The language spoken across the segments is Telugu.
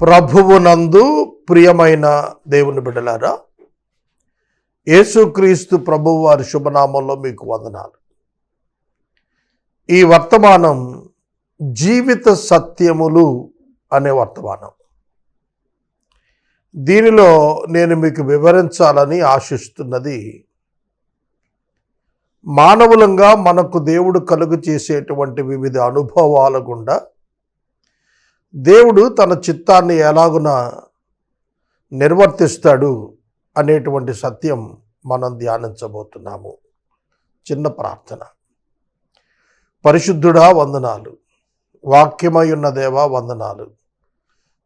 ప్రభువునందు ప్రియమైన దేవుని బిడ్డలారా యేసుక్రీస్తు ప్రభు వారి శుభనామంలో మీకు వందనాలు. ఈ వర్తమానం జీవిత సత్యములు అనే వర్తమానం. దీనిలో నేను మీకు వివరించాలని ఆశిస్తున్నది మానవులంగా మనకు దేవుడు కలుగు చేసేటువంటి వివిధ అనుభవాల గుండా దేవుడు తన చిత్తాన్ని ఎలాగున నిర్వర్తిస్తాడు అనేటువంటి సత్యం మనం ధ్యానించబోతున్నాము. చిన్న ప్రార్థన. పరిశుద్ధుడా వందనాలు. వాక్యమై ఉన్న దేవా వందనాలు.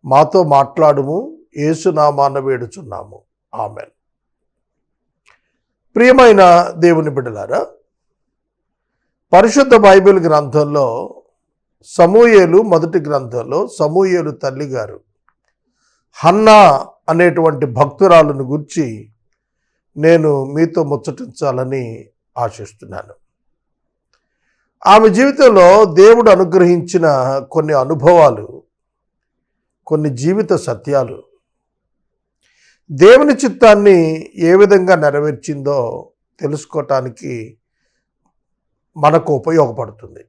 మాతో మాట్లాడుము ఏసునామాన వేడుచున్నాము. ఆమెన్. ప్రియమైన దేవుని బిడ్డలారా పరిశుద్ధ బైబిల్ గ్రంథంలో సమూయేలు మొదటి గ్రంథంలో సమూయేలు తల్లిగారు హన్నా అనేటువంటి భక్తురాలను గురించి నేను మీతో ముచ్చటించాలని ఆశిస్తున్నాను. ఆమె జీవితంలో దేవుడు అనుగ్రహించిన కొన్ని అనుభవాలు కొన్ని జీవిత సత్యాలు. దేవుని చిత్తాన్ని ఏ విధంగా నెరవేర్చిందో తెలుసుకోవటానికి మనకు ఉపయోగపడుతుంది.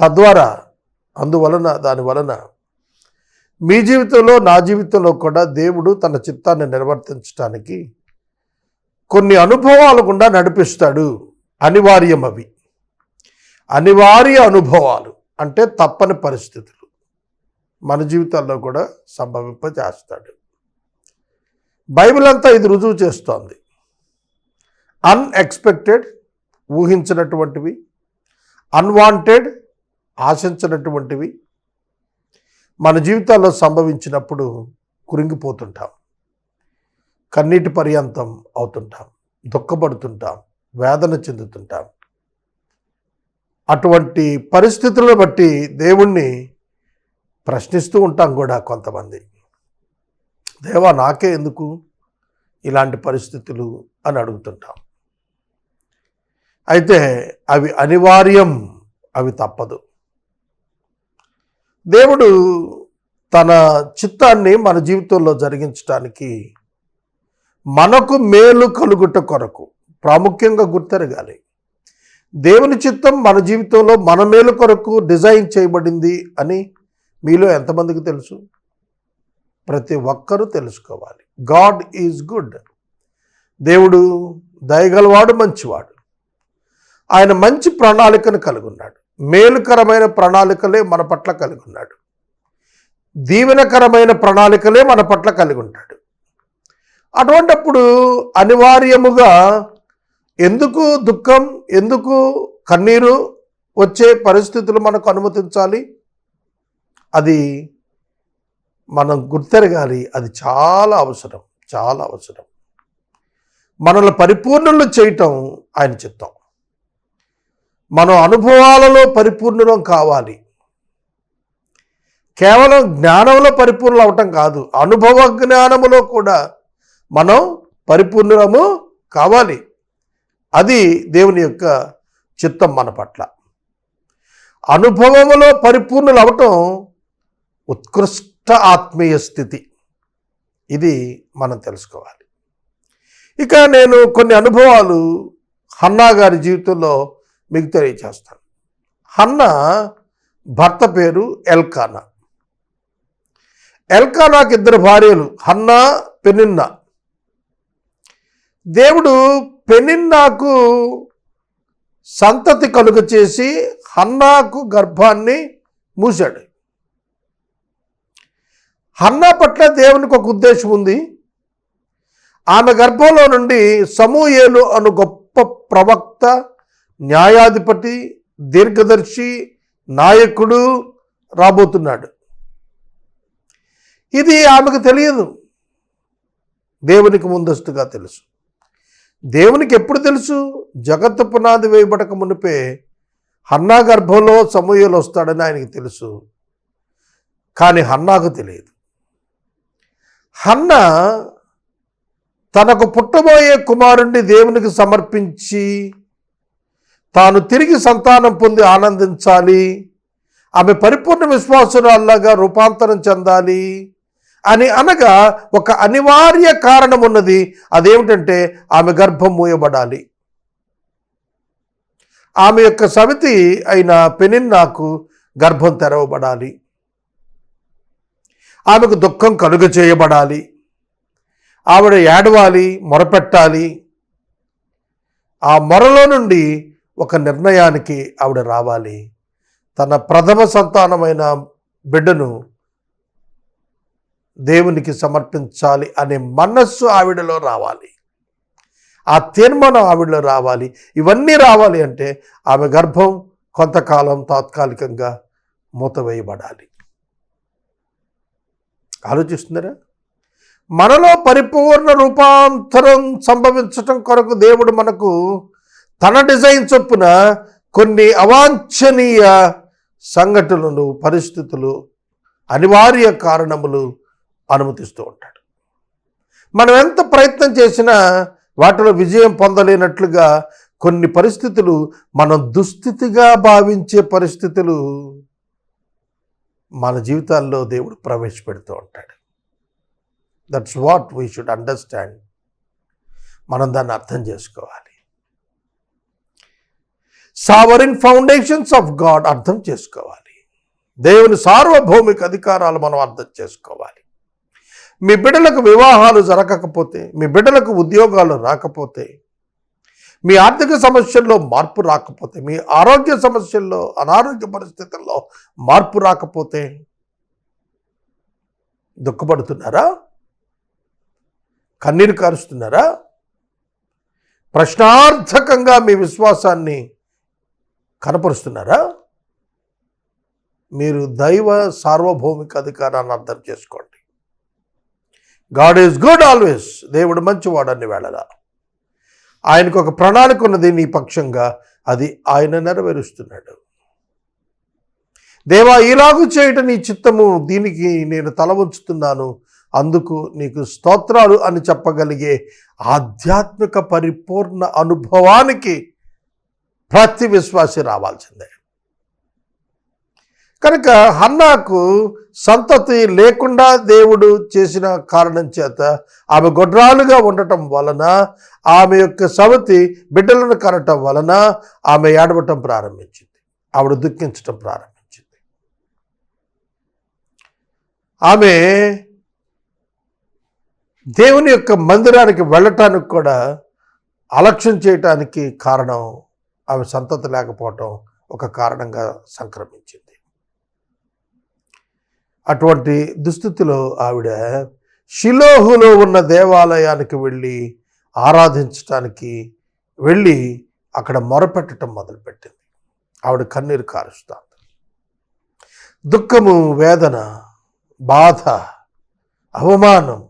తద్వారా అందువలన దాని వలన మీ జీవితంలో నా జీవితంలో కూడా దేవుడు తన చిత్తాన్ని నిర్వర్తించడానికి కొన్ని అనుభవాలు గుండా నడిపిస్తాడు. అనివార్యం అవి. అనివార్య అనుభవాలు అంటే తప్పని పరిస్థితులు మన జీవితాల్లో కూడా సంభవింపజేస్తాడు. బైబిల్ అంతా ఇది రుజువు చేస్తోంది. అన్ఎక్స్పెక్టెడ్ ఊహించినటువంటివి. అన్వాంటెడ్ ఆశించినటువంటివి మన జీవితాల్లో సంభవించినప్పుడు కురింగిపోతుంటాం. కన్నీటి పర్యంతం అవుతుంటాం. దుఃఖపడుతుంటాం. వేదన చెందుతుంటాం. అటువంటి పరిస్థితులను బట్టి దేవుణ్ణి ప్రశ్నిస్తూ ఉంటాం కూడా కొంతమంది. దేవా నాకే ఎందుకు ఇలాంటి పరిస్థితులు అని అడుగుతుంటాం. అయితే అవి అనివార్యం అవి తప్పదు. దేవుడు తన చిత్తాన్ని మన జీవితంలో జరిగించడానికి మనకు మేలు కలుగుట కొరకు ప్రాముఖ్యంగా గుర్తెరగాలి. దేవుని చిత్తం మన జీవితంలో మన మేలు కొరకు డిజైన్ చేయబడింది అని మీలో ఎంతమందికి తెలుసు? ప్రతి ఒక్కరూ తెలుసుకోవాలి. God is good. దేవుడు దయగలవాడు మంచివాడు. ఆయన మంచి ప్రణాళికను కలిగి ఉన్నాడు మేలుకరమైన ప్రణాళికలే మన పట్ల కలిగి ఉన్నాడు. దీవెనకరమైన ప్రణాళికలే మన పట్ల కలిగి ఉంటాడు. అటువంటప్పుడు అనివార్యముగా ఎందుకు దుఃఖం ఎందుకు కన్నీరు వచ్చే పరిస్థితులు మనకు అనుమతించాలి? అది మనం గుర్తెరగాలి. అది చాలా అవసరం చాలా అవసరం. మనల్ని పరిపూర్ణులు చేయటం ఆయన చిత్తం. మనం అనుభవాలలో పరిపూర్ణం కావాలి. కేవలం జ్ఞానంలో పరిపూర్ణం అవటం కాదు అనుభవ జ్ఞానములో కూడా మనం పరిపూర్ణము కావాలి. అది దేవుని యొక్క చిత్తం మన పట్ల. అనుభవములో పరిపూర్ణులు అవటం ఉత్కృష్ట ఆత్మీయ స్థితి. ఇది మనం తెలుసుకోవాలి. ఇక నేను కొన్ని అనుభవాలు హన్నా గారి జీవితంలో మీకు చేస్తాను హన్న భర్త పేరు ఎల్కానా. ఎల్కానాకి ఇద్దరు భార్యలు హన్నా పెనిన్నా. దేవుడు పెనిన్నాకు సంతతి కలుగ చేసి హన్నాకు గర్భాన్ని మూశాడు. హన్నా పట్ల దేవునికి ఒక ఉద్దేశం ఉంది. ఆమె గర్భంలో నుండి సమూహేలు అను గొప్ప ప్రవక్త న్యాయాధిపతి దీర్ఘదర్శి నాయకుడు రాబోతున్నాడు. ఇది ఆమెకు తెలియదు. దేవునికి ముందస్తుగా తెలుసు. దేవునికి ఎప్పుడు తెలుసు? జగత్తు పునాది వేయబడక మునిపే హన్నా గర్భంలో సమూహలు వస్తాడని ఆయనకి తెలుసు. కానీ హన్నాకు తెలియదు. హన్న తనకు పుట్టబోయే కుమారుణ్ణి దేవునికి సమర్పించి తాను తిరిగి సంతానం పొంది ఆనందించాలి. ఆమె పరిపూర్ణ విశ్వాసురాల్లాగా రూపాంతరం చెందాలి అని అనగా ఒక అనివార్య కారణం ఉన్నది. అదేమిటంటే ఆమె గర్భం మూయబడాలి. ఆమె యొక్క సమితి అయిన పెనిన్నాకు గర్భం తెరవబడాలి. ఆమెకు దుఃఖం కలుగ చేయబడాలి. ఆవిడ ఏడవాలి మొరపెట్టాలి. ఆ మొరలో నుండి ఒక నిర్ణయానికి ఆవిడ రావాలి. తన ప్రథమ సంతానమైన బిడ్డను దేవునికి సమర్పించాలి అనే మనస్సు ఆవిడలో రావాలి. ఆ తీర్మానం ఆవిడలో రావాలి. ఇవన్నీ రావాలి అంటే ఆమె గర్భం కొంతకాలం తాత్కాలికంగా మూతవేయబడాలి. ఆలోచిస్తున్నారా? మనలో పరిపూర్ణ రూపాంతరం సంభవించటం కొరకు దేవుడు మనకు తన డిజైన్ చొప్పున కొన్ని అవాంఛనీయ సంఘటనలు పరిస్థితులు అనివార్య కారణములు అనుమతిస్తూ ఉంటాడు. మనం ఎంత ప్రయత్నం చేసినా వాటిలో విజయం పొందలేనట్లుగా కొన్ని పరిస్థితులు మనం దుస్థితిగా భావించే పరిస్థితులు మన జీవితాల్లో దేవుడు ప్రవేశపెడుతూ ఉంటాడు. That's what we should understand మనం దాన్ని అర్థం చేసుకోవాలి. సావరిన్ ఫౌండేషన్స్ ఆఫ్ గాడ్ అర్థం చేసుకోవాలి. దేవుని సార్వభౌమిక అధికారాలు మనం అర్థం చేసుకోవాలి. మీ బిడ్డలకు వివాహాలు జరగకపోతే మీ బిడ్డలకు ఉద్యోగాలు రాకపోతే మీ ఆర్థిక సమస్యల్లో మార్పు రాకపోతే మీ ఆరోగ్య సమస్యల్లో అనారోగ్య పరిస్థితుల్లో మార్పు రాకపోతే దుఃఖపడుతున్నారా? కన్నీరు కారుస్తున్నారా? ప్రశ్నార్థకంగా మీ విశ్వాసాన్ని కనపరుస్తున్నారా? మీరు దైవ సార్వభౌమిక అధికారాన్ని అర్థం చేసుకోండి. God is good always. దేవుడు మంచివాడని వేళలా ఆయనకు ఒక ప్రణాళిక ఉన్నది నీ పక్షంగా. అది ఆయన నెరవేరుస్తున్నాడు. దేవా ఇలాగు చేయటం నీ చిత్తము. దీనికి నేను తల ఉంచుతున్నాను అందుకు నీకు స్తోత్రాలు అని చెప్పగలిగే ఆధ్యాత్మిక పరిపూర్ణ అనుభవానికి ప్రతి విశ్వాసి రావాల్సిందే. కనుక హన్నాకు సంతతి లేకుండా దేవుడు చేసిన కారణం చేత ఆమె గొడ్రాలుగా ఉండటం వలన ఆమె యొక్క సవతి బిడ్డలను కనటం వలన ఆమె ఏడవటం ప్రారంభించింది. ఆవిడ దుఃఖించటం ప్రారంభించింది. ఆమె దేవుని యొక్క మందిరానికి వెళ్ళటానికి కూడా అలక్ష్యం చేయటానికి కారణం ఆమె సంతతి లేకపోవటం ఒక కారణంగా సంక్రమించింది. అటువంటి దుస్థితిలో ఆవిడ షిలోహులో ఉన్న దేవాలయానికి వెళ్ళి ఆరాధించటానికి వెళ్ళి అక్కడ మొరపెట్టడం మొదలుపెట్టింది. ఆవిడ కన్నీరు కారుస్తాంది. దుఃఖము వేదన బాధ అవమానం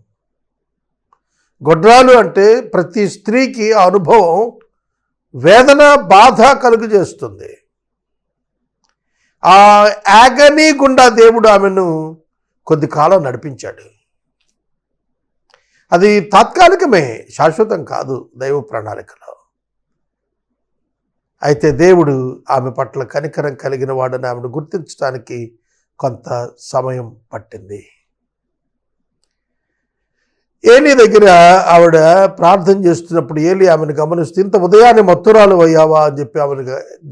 గొడ్రాలు అంటే ప్రతి స్త్రీకి ఆ అనుభవం వేదన బాధ కలుగు చేస్తుంది ఆ యాగనీ గుండా దేవుడు ఆమెను కొద్ది కాలం నడిపించాడు. అది తాత్కాలికమే శాశ్వతం కాదు దైవ ప్రణాళికలో. అయితే దేవుడు ఆమె పట్ల కనికరం కలిగిన వాడని ఆమెను గుర్తించడానికి కొంత సమయం పట్టింది. ఏలి దగ్గర ఆవిడ ప్రార్థన చేస్తున్నప్పుడు ఏలి ఆమెను గమనిస్తూ ఇంత ఉదయాన్నే మత్తురాలు అయ్యావా? అని చెప్పి ఆమెను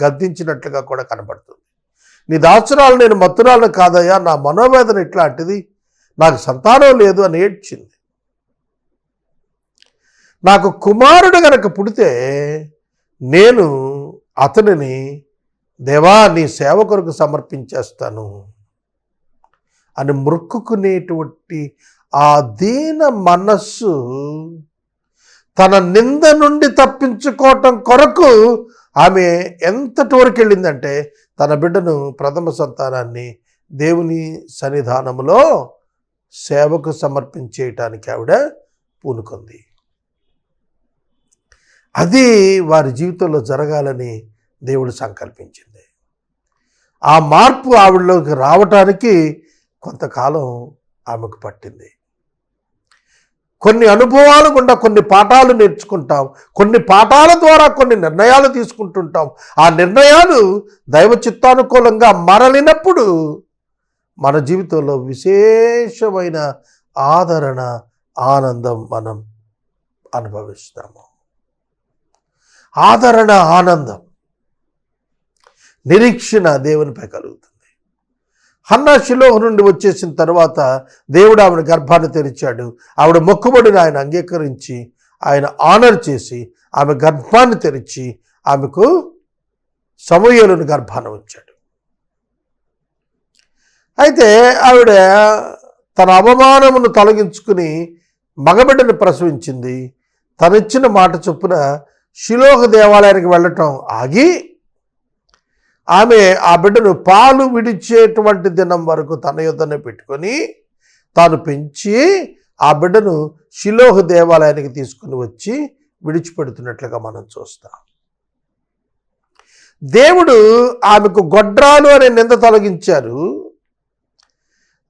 గద్దించినట్లుగా కూడా కనబడుతుంది. నీ దాచురాలు నేను మత్తురాలు కాదయ్యా నా మనోవేదన ఇట్లాంటిది. నాకు సంతానం లేదు అని ఏడ్చింది. నాకు కుమారుడు గనక పుడితే నేను అతనిని దేవా నీ సేవ కొరకు సమర్పించేస్తాను అని మొక్కుకునేటువంటి ఆ దీన మనస్సు తన నింద నుండి తప్పించుకోవటం కొరకు ఆమె ఎంతటి వరకు వెళ్ళిందంటే తన బిడ్డను ప్రథమ సంతానాన్ని దేవుని సన్నిధానములో సేవకు సమర్పించేయటానికి ఆవిడ పూనుకుంది. అది వారి జీవితంలో జరగాలని దేవుడు సంకల్పించింది. ఆ మార్పు ఆవిడలోకి రావటానికి కొంతకాలం ఆమెకు పట్టింది. కొన్ని అనుభవాలు గుండా కొన్ని పాఠాలు నేర్చుకుంటాం. కొన్ని పాఠాల ద్వారా కొన్ని నిర్ణయాలు తీసుకుంటుంటాం. ఆ నిర్ణయాలు దైవ చిత్తానుకూలంగా మరలినప్పుడు మన జీవితంలో విశేషమైన ఆదరణ ఆనందం మనం అనుభవిస్తాము. ఆదరణ ఆనందం నిరీక్షణ దేవునిపై కలుగుతుంది. హన్నా శిలోహ నుండి వచ్చేసిన తర్వాత దేవుడు ఆవిడ గర్భాన్ని తెరిచాడు. ఆవిడ మొక్కుబడిని ఆయన అంగీకరించి ఆయన ఆనర్ చేసి ఆమె గర్భాన్ని తెరిచి ఆమెకు సమూహలను గర్భాన్ని ఉంచాడు. అయితే ఆవిడ తన అవమానమును తొలగించుకుని మగబిడ్డను ప్రసవించింది. తనిచ్చిన మాట చొప్పున శిలోహ దేవాలయానికి వెళ్ళటం ఆగి ఆమె ఆ బిడ్డను పాలు విడిచేటువంటి దినం వరకు తన యొద్దనే పెట్టుకొని తాను పెంచి ఆ బిడ్డను శిలోహ దేవాలయానికి తీసుకుని వచ్చి విడిచిపెడుతున్నట్లుగా మనం చూస్తాం. దేవుడు ఆమెకు గొడ్రాలు అనే నింద తొలగించారు.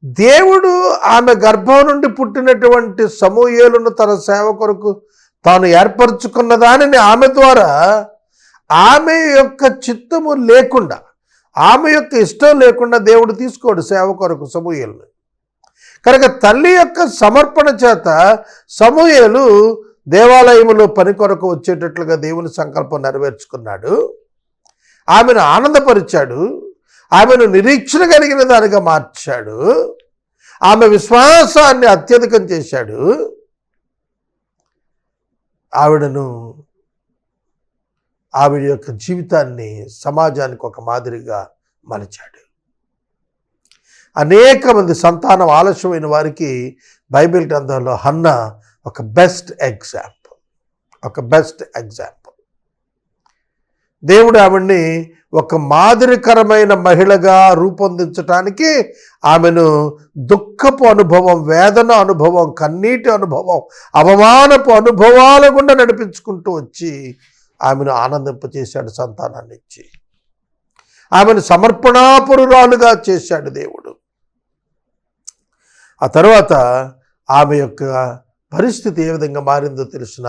దేవుడు ఆమె గర్భం నుండి పుట్టినటువంటి సమూహేలను తన సేవ కొరకు తాను ఏర్పరచుకున్న దానిని ఆమె ద్వారా ఆమె యొక్క చిత్తము లేకుండా ఆమె యొక్క ఇష్టం లేకుండా దేవుడు తీసుకోడు సేవ కొరకు సమూహలను కనుక తల్లి యొక్క సమర్పణ చేత సమూహలు దేవాలయములో పని కొరకు వచ్చేటట్లుగా దేవుని సంకల్పం నెరవేర్చుకున్నాడు. ఆమెను ఆనందపరిచాడు. ఆమెను నిరీక్షణ కలిగిన దానిగా మార్చాడు. ఆమె విశ్వాసాన్ని అత్యధికం చేశాడు. ఆవిడను ఆవిడ యొక్క జీవితాన్ని సమాజానికి ఒక మాదిరిగా మలిచాడు. అనేక మంది సంతానం ఆలస్యమైన వారికి బైబిల్ గ్రంథంలో హన్న ఒక బెస్ట్ ఎగ్జాంపుల్ ఒక బెస్ట్ ఎగ్జాంపుల్ దేవుడు ఆవిడ్ని ఒక మాదిరికరమైన మహిళగా రూపొందించటానికి ఆమెను దుఃఖపు అనుభవం వేదన అనుభవం కన్నీటి అనుభవం అవమానపు అనుభవాల గుండా నడిపించుకుంటూ వచ్చి ఆమెను ఆనందింపచేశాడు సంతానాన్ని ఇచ్చి ఆమెను సమర్పణాపురురాలుగా చేశాడు దేవుడు. ఆ తర్వాత ఆమె యొక్క పరిస్థితి ఏ విధంగా మారిందో తెలిసిన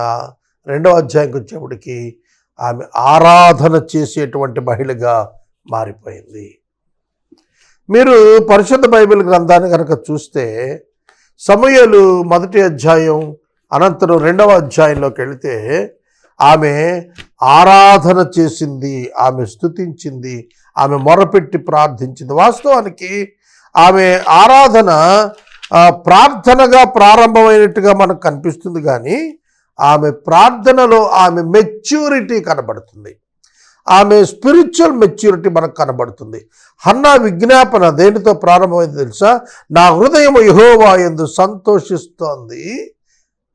రెండవ అధ్యాయంకి వచ్చేప్పటికి ఆమె ఆరాధన చేసేటువంటి మహిళగా మారిపోయింది. మీరు పరిశుద్ధ బైబిల్ గ్రంథాన్ని కనుక చూస్తే సమయలు మొదటి అధ్యాయం అనంతరం రెండవ అధ్యాయంలోకి వెళితే ఆమె ఆరాధన చేసింది ఆమె స్తుతించింది ఆమె మొరపెట్టి ప్రార్థించింది. వాస్తవానికి ఆమె ఆరాధన ప్రార్థనగా ప్రారంభమైనట్టుగా మనకు కనిపిస్తుంది కానీ ఆమె ప్రార్థనలో ఆమె మెచ్యూరిటీ కనబడుతుంది. ఆమె స్పిరిచువల్ మెచ్యూరిటీ మనకు కనబడుతుంది. హన్నా విజ్ఞాపన దేనితో ప్రారంభమైంది తెలుసా? నా హృదయం యహోవా ఎందు సంతోషిస్తోంది.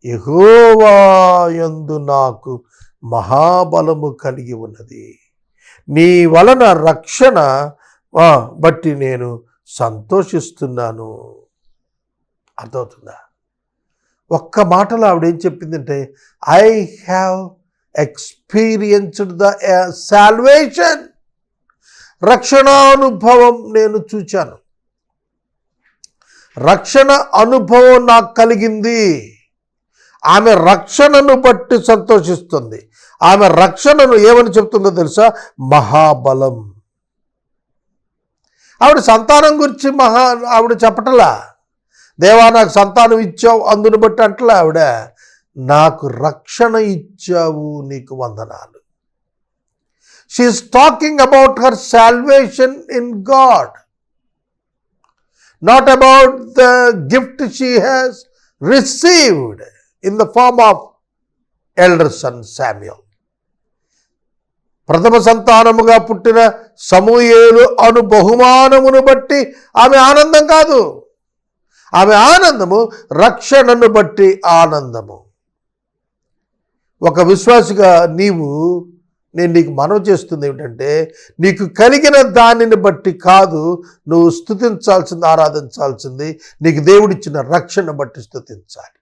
యహోవాయందు నాకు మహాబలము కలిగి ఉన్నది. నీ వలన రక్షణ బట్టి నేను సంతోషిస్తున్నాను. అర్థమవుతుందా? ఒక్క మాటలో ఆవిడేం చెప్పిందంటే I have experienced the salvation. రక్షణానుభవం నేను చూచాను. రక్షణ అనుభవం నాకు కలిగింది. ఆమె రక్షణను బట్టి సంతోషిస్తుంది. ఆమె రక్షణను ఏమని చెప్తుందో తెలుసా? మహాబలం. ఆవిడ సంతానం గురించి మహా ఆవిడ చెప్పటలా? దేవా నాకు సంతానం ఇచ్చావు అందును బట్టి అంటలే ఆవిడ? నాకు రక్షణ ఇచ్చావు నీకు వందనాలు. She is talking about her salvation in God not about the gift she has received in the form of elder son Samuel ప్రథమ సంతానముగా పుట్టిన సమూయేలు అను బహుమానమును బట్టి ఆమె ఆనందం కాదు. ఆమె ఆనందము రక్షణను బట్టి ఆనందము. ఒక విశ్వాసిగా నీవు నేను నీకు మనవి చేస్తుంది ఏమిటంటే నీకు కలిగిన దానిని బట్టి కాదు నువ్వు స్థుతించాల్సింది ఆరాధించాల్సింది నీకు దేవుడిచ్చిన రక్షణ బట్టి స్థుతించాలి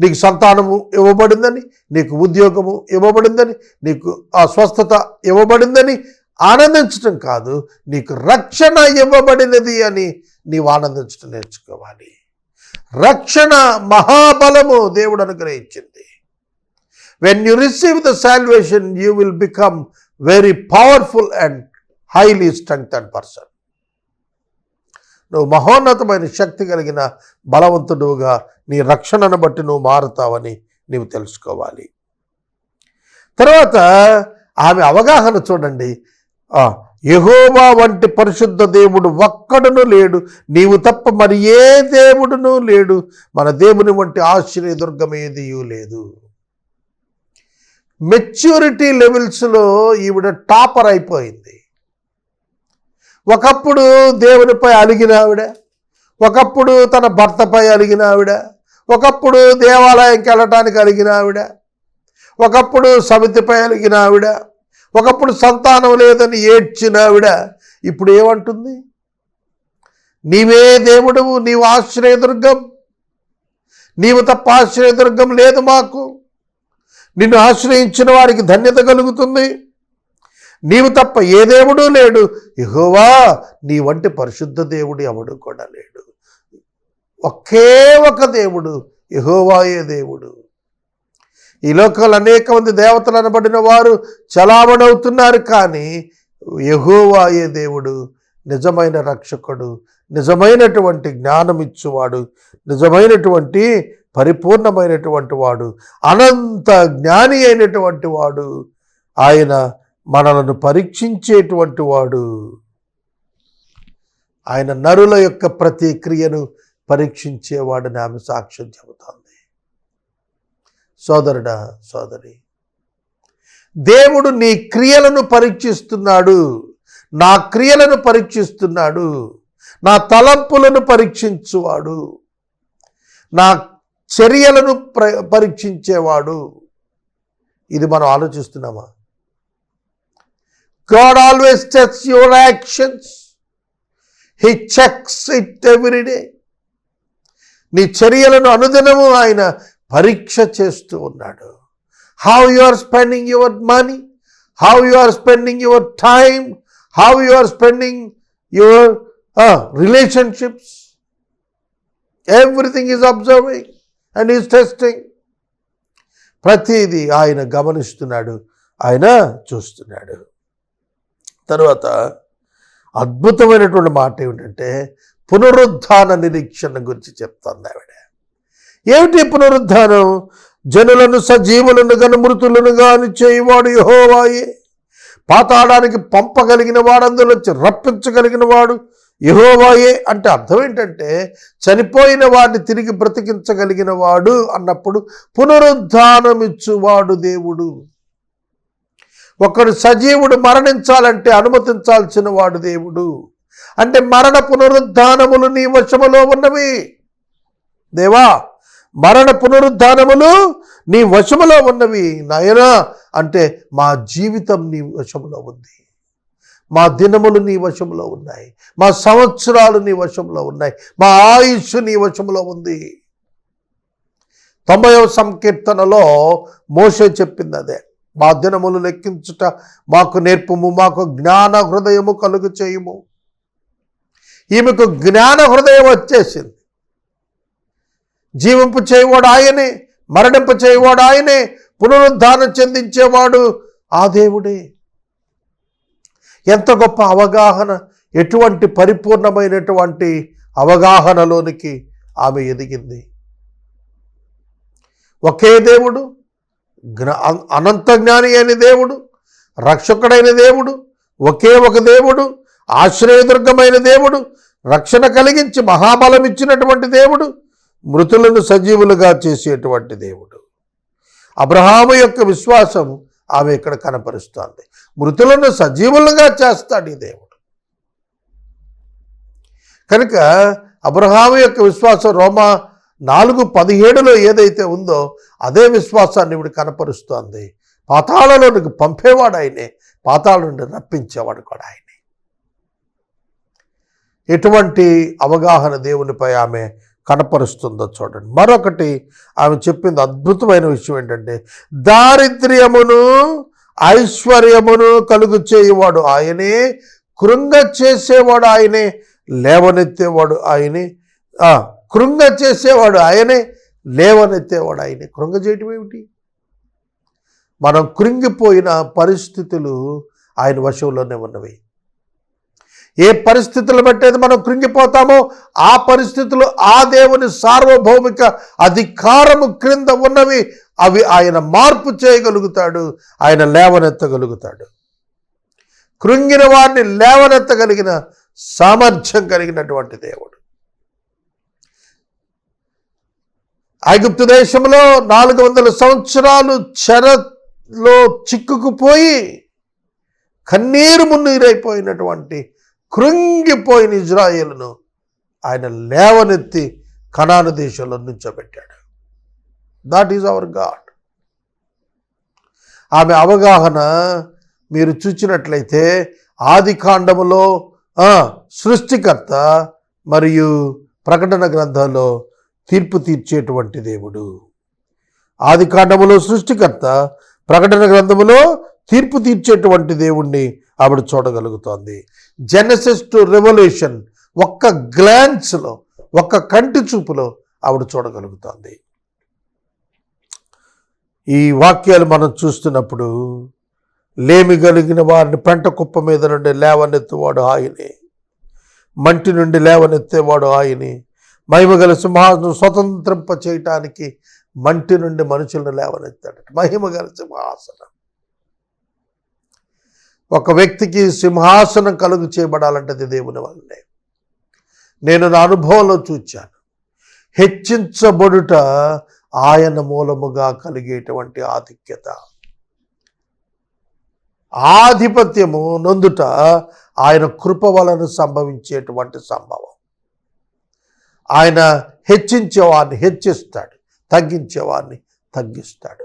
నీకు సంతానము ఇవ్వబడిందని నీకు ఉద్యోగము ఇవ్వబడిందని నీకు ఆ స్వస్థత ఇవ్వబడిందని ఆనందించటం కాదు నీకు రక్షణ ఇవ్వబడినది అని నీవు ఆనందించడం నేర్చుకోవాలి. రక్షణ మహాబలము దేవుడు అనుగ్రహించింది. When you receive the salvation you will become very powerful and highly strength and person నువ్వు మహోన్నతమైన శక్తి కలిగిన బలవంతుడుగా నీ రక్షణను బట్టి నువ్వు మారుతావని నీవు తెలుసుకోవాలి. తర్వాత ఆమె అవగాహన చూడండి. యహోవా వంటి పరిశుద్ధ దేవుడు ఒక్కడును లేడు. నీవు తప్ప మరి ఏ దేవుడును లేడు. మన దేవుని వంటి ఆశ్చర్య దుర్గం లేదు. మెచ్యూరిటీ లెవెల్స్లో ఈవిడ టాపర్ అయిపోయింది. ఒకప్పుడు దేవునిపై అలిగిన ఆవిడ ఒకప్పుడు తన భర్తపై అలిగిన ఆవిడ ఒకప్పుడు దేవాలయంకి వెళ్ళటానికి అలిగిన ఆవిడ ఒకప్పుడు సమితిపై అలిగిన ఆవిడ ఒకప్పుడు సంతానం లేదని ఏడ్చిన ఆవిడ ఇప్పుడు ఏమంటుంది? నీవే దేవుడువు నీవు ఆశ్రయదుర్గం నీవు తప్ప ఆశ్రయదుర్గం లేదు మాకు. నిన్ను ఆశ్రయించిన వారికి ధన్యత కలుగుతుంది. నీవు తప్ప ఏ దేవుడు లేడు. యెహోవా నీ వంటి పరిశుద్ధ దేవుడు ఎవడు కూడా లేడు. ఒకే ఒక దేవుడు యహోవాయే దేవుడు. ఈ లోకంలో అనేక మంది దేవతలు అనబడిన వారు చలామణవుతున్నారు కానీ యహోవాయే దేవుడు నిజమైన రక్షకుడు నిజమైనటువంటి జ్ఞానం ఇచ్చువాడు నిజమైనటువంటి పరిపూర్ణమైనటువంటి వాడు అనంత జ్ఞాని అయినటువంటి వాడు. ఆయన మనలను పరీక్షించేటువంటి వాడు. ఆయన నరుల యొక్క ప్రతి క్రియను పరీక్షించేవాడని ఆమె సాక్ష్యం చెబుతోంది. సోదరుడా సోదరి దేవుడు నీ క్రియలను పరీక్షిస్తున్నాడు. నా క్రియలను పరీక్షిస్తున్నాడు. నా తలంపులను పరీక్షించువాడు. నా చర్యలను ప్ర పరీక్షించేవాడు. ఇది మనం ఆలోచిస్తున్నామా? God always test your actions he checks it every day నీ చర్యలను అనుదినము ఆయన పరీక్ష చేస్తూ ఉన్నాడు. How you are spending your money how you are spending your time how you are spending your relationships everything is observing and is testing ప్రతిదీ ఆయన గమనిస్తున్నాడు ఆయన చూస్తున్నాడు. తర్వాత అద్భుతమైనటువంటి మాట ఏమిటంటే పునరుద్ధాన నిరీక్షణ గురించి చెప్తాను ఆవిడ. ఏమిటి పునరుద్ధానం? జనులను సజీవులను గను మృతులను గాని చేయువాడు యహోవాయే. పాతాడానికి పంపగలిగిన వాడు అందులోంచి రప్పించగలిగిన వాడు యహోవాయే అంటే అర్థం ఏంటంటే చనిపోయిన వాడిని తిరిగి బ్రతికించగలిగిన వాడు అన్నప్పుడు పునరుద్ధానమిచ్చువాడు దేవుడు. ఒకడు సజీవుడు మరణించాలంటే అనుమతించాల్సిన వాడు దేవుడు. అంటే మరణ పునరుద్ధానములు నీ వశములో ఉన్నవి. దేవా మరణ పునరుద్ధానములు నీ వశములో ఉన్నవి. నాయనా అంటే మా జీవితం నీ వశములో ఉంది. మా దినములు నీ వశంలో ఉన్నాయి. మా సంవత్సరాలు నీ వశంలో ఉన్నాయి. మా ఆయుష్ నీ వశంలో ఉంది. తొంభైవ సంకీర్తనలో మోసే చెప్పింది అదే. మా దినములు లెక్కించుట మాకు నేర్పుము మాకు జ్ఞాన హృదయము కలుగు చేయము ఈమెకు జ్ఞాన హృదయం వచ్చేసింది. జీవింపు చేయవాడు ఆయనే మరణింప చేయవాడు ఆయనే పునరుద్ధానం చెందించేవాడు ఆ దేవుడే. ఎంత గొప్ప అవగాహన ఎటువంటి పరిపూర్ణమైనటువంటి అవగాహనలోనికి ఆమె ఎదిగింది. ఒకే దేవుడు అనంత జ్ఞాని అయిన దేవుడు రక్షకుడైన దేవుడు ఒకే ఒక దేవుడు ఆశ్రయదుర్గమైన దేవుడు రక్షణ కలిగించి మహాబలం ఇచ్చినటువంటి దేవుడు మృతులను సజీవులుగా చేసేటువంటి దేవుడు. అబ్రహాము యొక్క విశ్వాసం ఆమె ఇక్కడ కనపరుస్తోంది. మృతులను సజీవులుగా చేస్తాడు ఈ దేవుడు. కనుక అబ్రహాము యొక్క విశ్వాసం రోమా నాలుగు పదిహేడులో ఏదైతే ఉందో అదే విశ్వాసాన్ని ఇప్పుడు కనపరుస్తోంది. పాతాళలోనికి పంపేవాడు ఆయనే పాతాళ నుండి రప్పించేవాడు కూడా ఆయనే. ఎటువంటి అవగాహన దేవునిపై ఆమె కనపరుస్తుందో చూడండి. మరొకటి ఆమె చెప్పింది అద్భుతమైన విషయం ఏంటంటే దారిద్ర్యమును ఐశ్వర్యమును కలుగు చేయవాడు ఆయనే కృంగ చేసేవాడు ఆయనే లేవనెత్తేవాడు ఆయనే. కృంగ చేసేవాడు ఆయనే లేవనెత్తేవాడు ఆయనే. కృంగ చేయటం ఏమిటి? మనం కృంగిపోయిన పరిస్థితులు ఆయన వశంలోనే ఉన్నవి. ఏ పరిస్థితులు బట్టేది మనం కృంగిపోతామో ఆ పరిస్థితులు ఆ దేవుని సార్వభౌమిక అధికారము క్రింద ఉన్నవి. అవి ఆయన మార్పు చేయగలుగుతాడు ఆయన లేవనెత్తగలుగుతాడు. కృంగిన వారిని లేవనెత్తగలిగిన సామర్థ్యం కలిగినటువంటి దేవుడు. ఐగుప్తు దేశంలో నాలుగు వందల సంవత్సరాలు చెరలో చిక్కుకుపోయి కన్నీరు మున్నీరైపోయినటువంటి కృంగిపోయిన ఇజ్రాయేల్ను ఆయన లేవనెత్తి కణాను దేశంలో నుంచోబెట్టాడు. దాట్ ఈజ్ అవర్ గాడ్ ఆమె అవగాహన మీరు చూచినట్లయితే ఆది కాండములో సృష్టికర్త మరియు ప్రకటన గ్రంథంలో తీర్పు తీర్చేటువంటి దేవుడు. ఆది కాండములో సృష్టికర్త ప్రకటన గ్రంథములో తీర్పు తీర్చేటువంటి దేవుణ్ణి ఆవిడ చూడగలుగుతోంది. జెనసిస్ టు రెవల్యూషన్ ఒక్క గ్లాన్స్లో ఒక్క కంటి చూపులో ఆవిడ చూడగలుగుతోంది. ఈ వాక్యాలు మనం చూస్తున్నప్పుడు లేమి కలిగిన వారిని పెంట కుప్ప మీద నుండి లేవనెత్తేవాడు ఆయనే. మంటి నుండి లేవనెత్తేవాడు ఆయనే. మహిమగల సింహాసనం స్వతంత్రింప చేయటానికి మంటి నుండి మనుషులను లేవనెత్తాడట మహిమగల సింహాసనం. ఒక వ్యక్తికి సింహాసనం కలుగు చేయబడాలంటే దేవుని వల్లనే నేను నా అనుభవంలో చూచాను. హెచ్చించబడుట ఆయన మూలముగా కలిగేటువంటి ఆధిక్యత. ఆధిపత్యము నందుట ఆయన కృప వలన సంభవించేటువంటి సంభవం. ఆయన హెచ్చించేవాడిని హెచ్చిస్తాడు తగ్గించేవాడిని తగ్గిస్తాడు.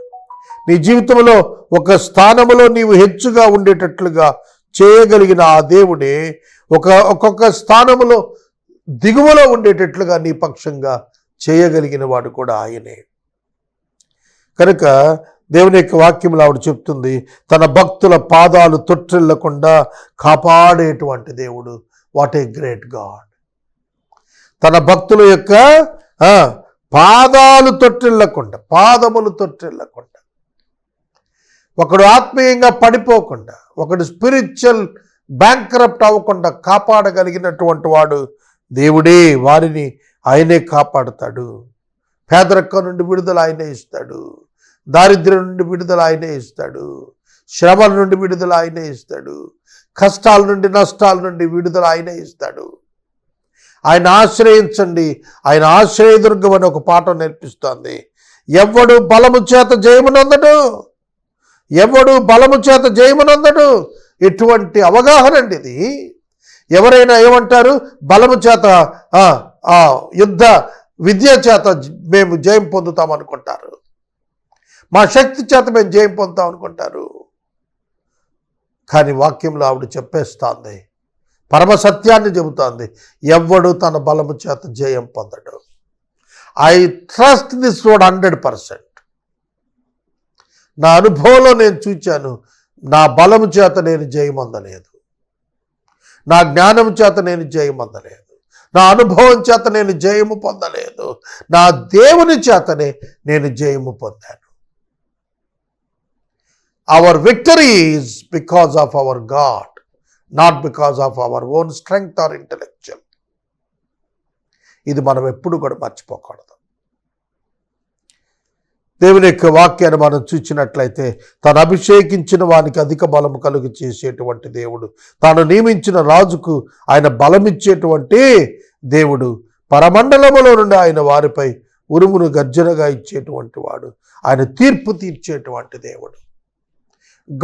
నీ జీవితంలో ఒక స్థానములో నీవు హెచ్చుగా ఉండేటట్లుగా చేయగలిగిన ఆ దేవుడే ఒక ఒక్కొక్క స్థానములో దిగువలో ఉండేటట్లుగా నీ పక్షంగా చేయగలిగిన వాడు కూడా ఆయనే. కనుక దేవుని యొక్క వాక్యంలో ఆవిడ చెప్తుంది తన భక్తుల పాదాలు తొట్టిల్లకుండా కాపాడేటువంటి దేవుడు వాట్ ఏ గ్రేట్ గాడ్. తన భక్తుల యొక్క పాదాలు తొట్టిల్లకుండా పాదములు తొట్టిల్లకుండా. ఒకడు ఆత్మీయంగా పడిపోకుండా ఒకడు స్పిరిచువల్ బ్యాంక్రప్ట్ అవ్వకుండా కాపాడగలిగినటువంటి వాడు దేవుడే వారిని ఆయనే కాపాడుతాడు. పేదరికం నుండి విడుదల ఆయనే ఇస్తాడు. దారిద్ర్యం నుండి విడుదల ఆయనే ఇస్తాడు. శ్రమల నుండి విడుదల ఆయనే ఇస్తాడు. కష్టాల నుండి నష్టాల నుండి విడుదల ఆయనే ఇస్తాడు. ఆయన ఆశ్రయించండి. ఆయన ఆశ్రయదుర్గం అని ఒక పాఠం నేర్పిస్తోంది. ఎవడు బలము చేత జయమునందడు? ఎవడు బలము చేత జయమునందడు? ఎటువంటి అవగాహన అండి ఇది. ఎవరైనా ఏమంటారు? బలము చేత యుద్ధ విద్య చేత మేము జయం పొందుతాం అనుకుంటారు. మా శక్తి చేత మేము జయం పొందుతాం అనుకుంటారు. కానీ వాక్యంలో ఆవిడ చెప్పేస్తోంది పరమ సత్యాన్ని చెబుతోంది. ఎవ్వడు తన బలము చేత జయం పొందడు. I trust this road hundred percent. నా అనుభవంలో నేను చూచాను నా బలము చేత నేను జయం అందలేదు. నా జ్ఞానం చేత నేను జయం అందలేదు. నా అనుభవం చేత నేను జయము పొందలేదు. నా దేవుని చేతనే నేను జయము పొందాను. Our victory is because of our God not because of our own strength or intellectual ఇది మనం ఎప్పుడు కూడా మర్చిపోకూడదు. దేవుని యొక్క వాక్యాన్ని మనం చూచినట్లయితే తాను అభిషేకించిన వానికి అధిక బలము కలుగు చేసేటువంటి దేవుడు. తాను నియమించిన రాజుకు ఆయన బలమిచ్చేటువంటి దేవుడు. పరమండలములో నుండి ఆయన వారిపై ఉరుమును గర్జనగా ఇచ్చేటువంటి వాడు. ఆయన తీర్పు తీర్చేటువంటి దేవుడు.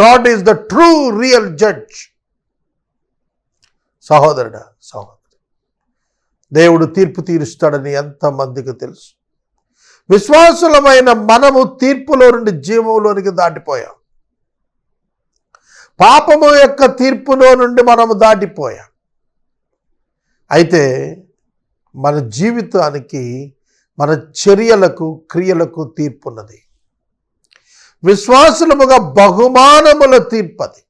God is the true real judge సహోదరుడా సహోదరు. దేవుడు తీర్పు తీరుస్తాడని ఎంతమందికి తెలుసు. విశ్వాసులమైన మనము తీర్పులో నుండి జీవంలోనికి దాటిపోయాం. పాపము యొక్క తీర్పులో నుండి మనము దాటిపోయాం. అయితే మన జీవితానికి మన చర్యలకు క్రియలకు తీర్పున్నది. విశ్వాసులముగా బహుమానముల తీర్పది.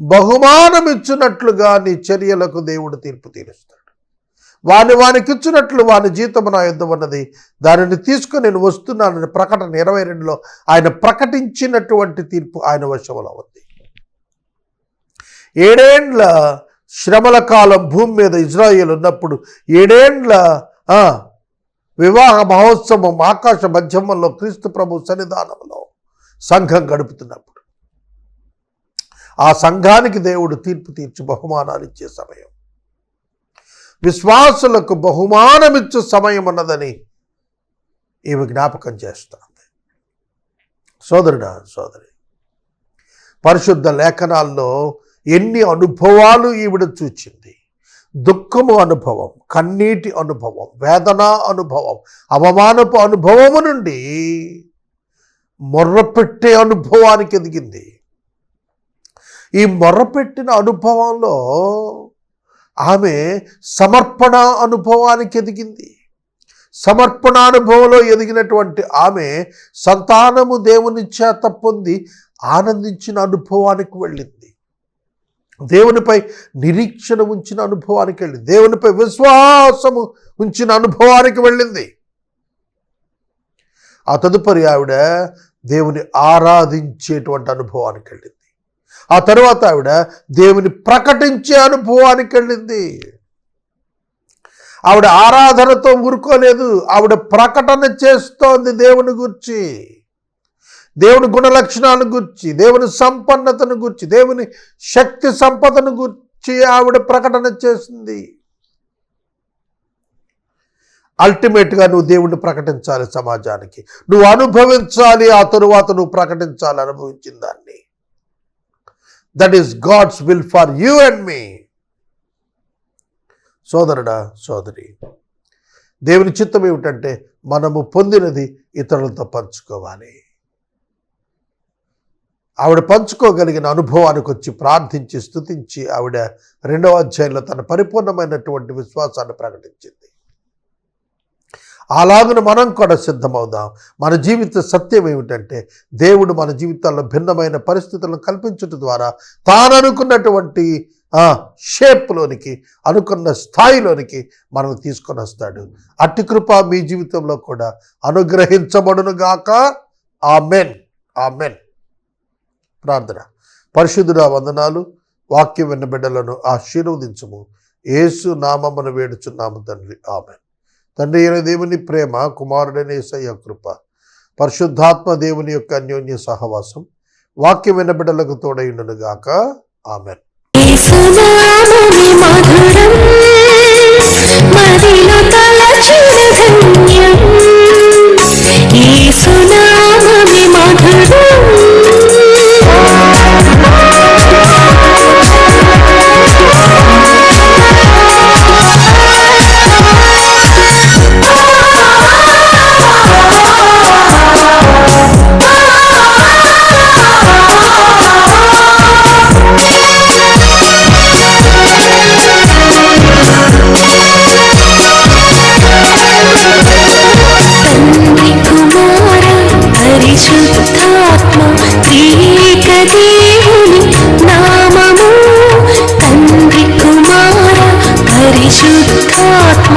బహుమానం ఇచ్చినట్లుగా నీ చర్యలకు దేవుడు తీర్పు తీరుస్తాడు. వాని వానికి ఇచ్చినట్లు వాని జీతం నా యుద్ధం ఉన్నది. దానిని తీసుకుని నేను వస్తున్నానని ప్రకటన ఇరవై రెండులో ఆయన ప్రకటించినటువంటి తీర్పు ఆయన వశంలో ఉంది. ఏడేండ్ల శ్రమల కాలం భూమి మీద ఇజ్రాయేల్ ఉన్నప్పుడు ఏడేండ్ల వివాహ మహోత్సవం ఆకాశ మధ్యమంలో క్రీస్తు ప్రభు సన్నిధానంలో సంఘం గడుపుతున్నప్పుడు ఆ సంఘానికి దేవుడు తీర్పు తీర్చి బహుమానాలు ఇచ్చే సమయం. విశ్వాసులకు బహుమానమిచ్చు సమయం అన్నదని ఈమె జ్ఞాపకం చేస్తుంది. సోదరుడా సోదరి పరిశుద్ధ లేఖనాల్లో ఎన్ని అనుభవాలు ఈవిడ చూచింది? దుఃఖము అనుభవం కన్నీటి అనుభవం వేదన అనుభవం అవమానపు అనుభవము నుండి మొర్రపెట్టే అనుభవానికి ఎదిగింది. ఈ మొర్రపెట్టిన అనుభవంలో ఆమె సమర్పణ అనుభవానికి ఎదిగింది. సమర్పణ అనుభవంలో ఎదిగినటువంటి ఆమె సంతానము దేవుని చేత పొంది ఆనందించిన అనుభవానికి వెళ్ళింది. దేవునిపై నిరీక్షణ ఉంచిన అనుభవానికి వెళ్ళింది. దేవునిపై విశ్వాసము ఉంచిన అనుభవానికి వెళ్ళింది. ఆ తదుపరి ఆవిడ దేవుని ఆరాధించేటువంటి అనుభవానికి వెళ్ళింది. ఆ తర్వాత ఆవిడ దేవుని ప్రకటించే అనుభవానికి వెళ్ళింది. ఆవిడ ఆరాధనతో ఊరుకోలేదు. ఆవిడ ప్రకటన చేస్తోంది దేవుని గురించి. దేవుని గుణ లక్షణాలను గురించి దేవుని సంపన్నతను గురించి దేవుని శక్తి సంపదను గురించి ఆవిడ ప్రకటన చేసింది. అల్టిమేట్గా నువ్వు దేవుణ్ణి ప్రకటించాలి సమాజానికి. నువ్వు అనుభవించాలి ఆ తరువాత నువ్వు ప్రకటించాలి అనుభవించిన దాన్ని. That is God's will for you and మీ సోదరుడా సోదరి దేవుని చిత్తం ఏమిటంటే మనము పొందినది ఇతరులతో పంచుకోవాలి. ఆవిడ పంచుకోగలిగిన అనుభవానికి వచ్చి ప్రార్థించి స్తుతించి ఆవిడ రెండవ అధ్యాయంలో తన పరిపూర్ణమైనటువంటి విశ్వాసాన్ని ప్రకటించింది. అలాగను మనం కూడా సిద్ధమవుదాం. మన జీవిత సత్యం ఏమిటంటే దేవుడు మన జీవితాల్లో భిన్నమైన పరిస్థితులను కల్పించడం ద్వారా తాను అనుకున్నటువంటి షేప్లోనికి అనుకున్న స్థాయిలోనికి మనం తీసుకొని వస్తాడు. అట్టి కృప మీ జీవితంలో కూడా అనుగ్రహించబడునుగాక. ఆ మెన్ ఆ మెన్ ప్రార్థన. పరిశుద్ధుడా వందనాలు. వాక్యం విన్న బిడ్డలను ఆశీర్వదించము. ఏసు నామమును వేడుచున్నాము తండ్రి. ఆమె తండ్రి అయిన దేవుని ప్రేమ కుమారుడైన యేసయ్య కృప పరిశుద్ధాత్మ దేవుని యొక్క అన్యోన్య సహవాసం వాక్యం విన్న బిడ్డలకు తోడైండునుగాక ఆమెన్. మధురం. పరిశుద్ధాత్మ ఏకదేవుని నామము తండ్రి కుమార పరిశుద్ధాత్మ